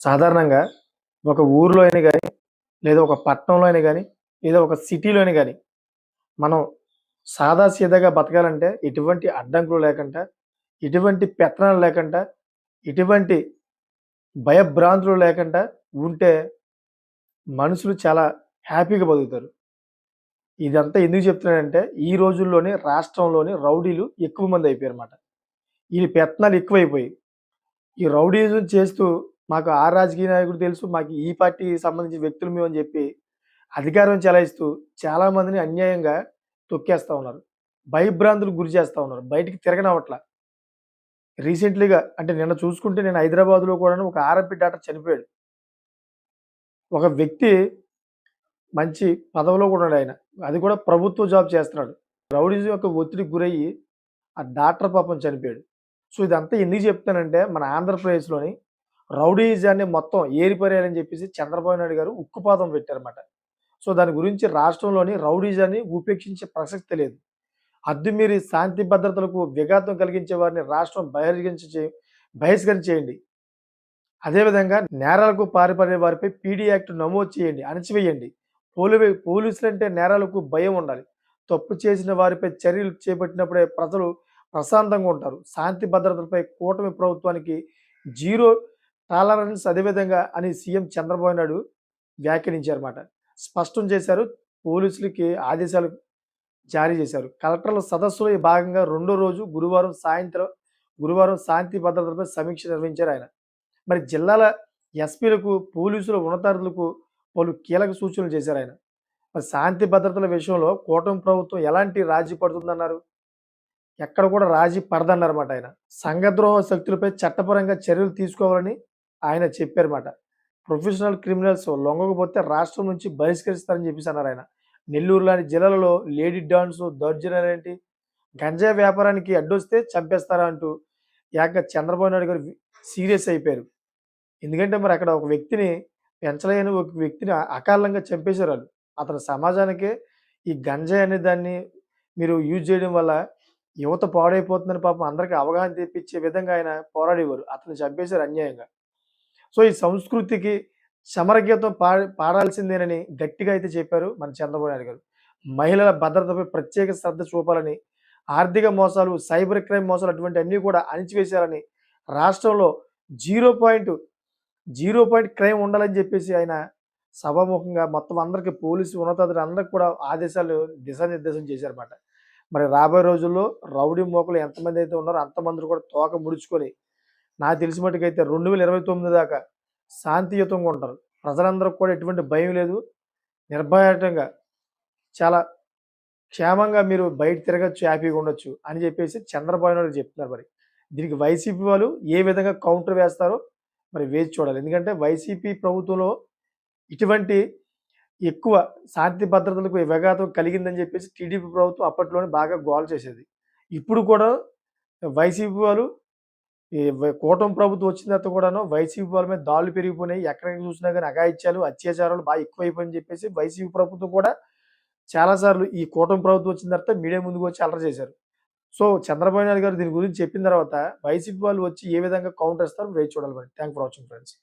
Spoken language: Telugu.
సాధారణంగా ఒక ఊర్లో అయినా కానీ లేదా ఒక పట్టణంలో అయినా కానీ లేదా ఒక సిటీలో అయినా మనం సాదా సీదాగా బతకాలంటే ఎటువంటి అడ్డంకులు లేకుండా, ఎటువంటి పెత్తనాలు లేకుండా, ఎటువంటి భయభ్రాంతులు లేకుండా ఉంటే మనుషులు చాలా హ్యాపీగా బతుకుతారు. ఇదంతా ఎందుకు చెప్తున్నానంటే, ఈ రోజుల్లోనే రాష్ట్రంలోని రౌడీలు ఎక్కువ మంది అయిపోయారు అన్నమాట ఈ పెత్తనాలు ఎక్కువైపోయి ఈ రౌడీజం చేస్తూ మాకు ఆ రాజకీయ నాయకుడు తెలుసు, మాకు ఈ పార్టీకి సంబంధించిన వ్యక్తులు మేము అని చెప్పి అధికారం చెలాయిస్తూ చాలా మందిని అన్యాయంగా తొక్కేస్తా ఉన్నారు. భయభ్రాంతులకు గురి చేస్తా ఉన్నారు. బయటికి తిరగనవట్ల రీసెంట్‌లీగా అంటే నిన్న చూసుకుంటే నేను హైదరాబాద్‌లో కూడా ఒక ఆర్ఎంపీ డాక్టర్ చనిపోయాడు. ఒక వ్యక్తి మంచి పదవిలో కూడా ఉన్నాడాయన. అది కూడా ప్రభుత్వ జాబ్ చేస్తున్నాడు. రౌడీజం యొక్క ఒత్తిడికి గురయ్యి ఆ డాక్టర్ పాపం చనిపోయాడు. సో, ఇదంతా ఎందుకు చెప్తానంటే మన ఆంధ్రప్రదేశ్‌లోని రౌడీజాన్ని మొత్తం ఏరిపరేయాలని చెప్పేసి చంద్రబాబు నాయుడు గారు ఉక్కుపాదం పెట్టారన్నమాట. సో, దాని గురించి రాష్ట్రంలోని రౌడీజాన్ని ఉపేక్షించే ప్రసక్తి లేదు. అద్దుమీరి శాంతి భద్రతలకు విఘాతం కలిగించే వారిని రాష్ట్రం బహిర్గమించి బహిష్కరించేయండి బహిష్కరణ చేయండి. అదేవిధంగా నేరాలకు పారిపడే వారిపై పీడీ యాక్ట్ నమోదు చేయండి, అణచివేయండి. పోలివే పోలీసులంటే నేరాలకు భయం ఉండాలి. తప్పు చేసిన వారిపై చర్యలు చేపట్టినప్పుడే ప్రజలు ప్రశాంతంగా ఉంటారు. శాంతి భద్రతలపై కూటమి ప్రభుత్వానికి జీరో టాలరెన్స్ అదేవిధంగా అని సీఎం చంద్రబాబు నాయుడు వ్యాఖ్యానించారన్నమాట. స్పష్టం చేశారు. పోలీసులకి ఆదేశాలు జారీ చేశారు. కలెక్టర్ల సదస్సులో భాగంగా రెండో రోజు గురువారం సాయంత్రం గురువారం శాంతి భద్రతలపై సమీక్ష నిర్వహించారు ఆయన. మరి జిల్లాల ఎస్పీలకు, పోలీసుల ఉన్నతాధికారులకు పలు కీలక సూచనలు చేశారు ఆయన మరి శాంతి భద్రతల విషయంలో కూటమి ప్రభుత్వం ఎలాంటి రాజీ పడుతుందన్నారు? ఎక్కడ కూడా రాజీ పడదన్నారన్నమాట ఆయన. సంఘద్రోహ శక్తులపై చట్టపరంగా చర్యలు తీసుకోవాలని ఆయన చెప్పారన్నమాట. ప్రొఫెషనల్ క్రిమినల్స్ లొంగకపోతే రాష్ట్రం నుంచి బహిష్కరిస్తారని చెప్పేసి అన్నారాయన. నెల్లూరు లాంటి జిల్లాలలో లేడీ డాన్స్ దౌర్జన్యాలేంటి, గంజా వ్యాపారానికి అడ్డొస్తే చంపేస్తారా అంటూ ఏకంగా చంద్రబాబు నాయుడు గారు సీరియస్ అయిపోయారు. ఎందుకంటే మరి అక్కడ ఒక వ్యక్తిని పెంచలేని ఒక వ్యక్తిని అకాలంగా చంపేశారు వాళ్ళు అతను సమాజానికే ఈ గంజాయి అనే దాన్ని మీరు యూజ్ చేయడం వల్ల యువత పాడైపోతుందని పాపం అందరికి అవగాహన తెప్పించే విధంగా ఆయన పోరాడేవారు. అతను చంపేశారు అన్యాయంగా. సో, ఈ సంస్కృతికి సమరగీతం పా పాడాల్సిందేనని గట్టిగా అయితే చెప్పారు మన చంద్రబాబు నాయుడు గారు. మహిళల భద్రతపై ప్రత్యేక శ్రద్ధ చూపాలని, ఆర్థిక మోసాలు, సైబర్ క్రైమ్ మోసాలు అటువంటివన్నీ కూడా అణిచివేశారని, రాష్ట్రంలో zero point zero point crime ఉండాలని చెప్పేసి ఆయన సభాముఖంగా మొత్తం అందరికీ పోలీసు ఉన్నతాధికారులు అందరికి కూడా ఆదేశాలు దిశానిర్దేశం చేశారన్నమాట. మరి రాబోయే రోజుల్లో రౌడీ మూకలు ఎంతమంది అయితే ఉన్నారో అంతమంది కూడా తోక ముడుచుకొని నాకు తెలిసిన మట్టుకైతే 2029 దాకా శాంతియుతంగా ఉంటారు. ప్రజలందరూ కూడా ఎటువంటి భయం లేదు. నిర్భయటంగా చాలా క్షేమంగా మీరు బయట తిరగచ్చు హ్యాపీగా ఉండొచ్చు అని చెప్పేసి చంద్రబాబు నాయుడు చెప్తున్నారు మరి. దీనికి వైసీపీ వాళ్ళు ఏ విధంగా కౌంటర్ వేస్తారో మరి వేచి చూడాలి. ఎందుకంటే వైసీపీ ప్రభుత్వంలో ఇటువంటి ఎక్కువ శాంతి భద్రతలకు విఘాతం కలిగిందని చెప్పేసి టీడీపీ ప్రభుత్వం అప్పట్లోనే బాగా గోల చేసేది. ఇప్పుడు కూడా వైసీపీ వాళ్ళు ఈ కూటమి ప్రభుత్వం వచ్చిన తర్వాత కూడాను వైసీపీ వాళ్ళ మీద దాళ్ళు పెరిగిపోయినాయి. ఎక్కడికి చూసినా కానీ అఘాయిత్యాలు, అత్యాచారాలు బాగా ఎక్కువైపోయని చెప్పేసి వైసీపీ ప్రభుత్వం కూడా చాలా సార్లు ఈ కూటమి ప్రభుత్వం వచ్చిన తర్వాత మీడియా ముందుకు వచ్చి అల్లరి చేశారు. సో, చంద్రబాబు నాయుడు గారు దీని గురించి చెప్పిన తర్వాత వైసీపీ వాళ్ళు వచ్చి ఏ విధంగా కౌంటర్ ఇస్తారో వేచి చూడాలి మరి. Thank for watching friends.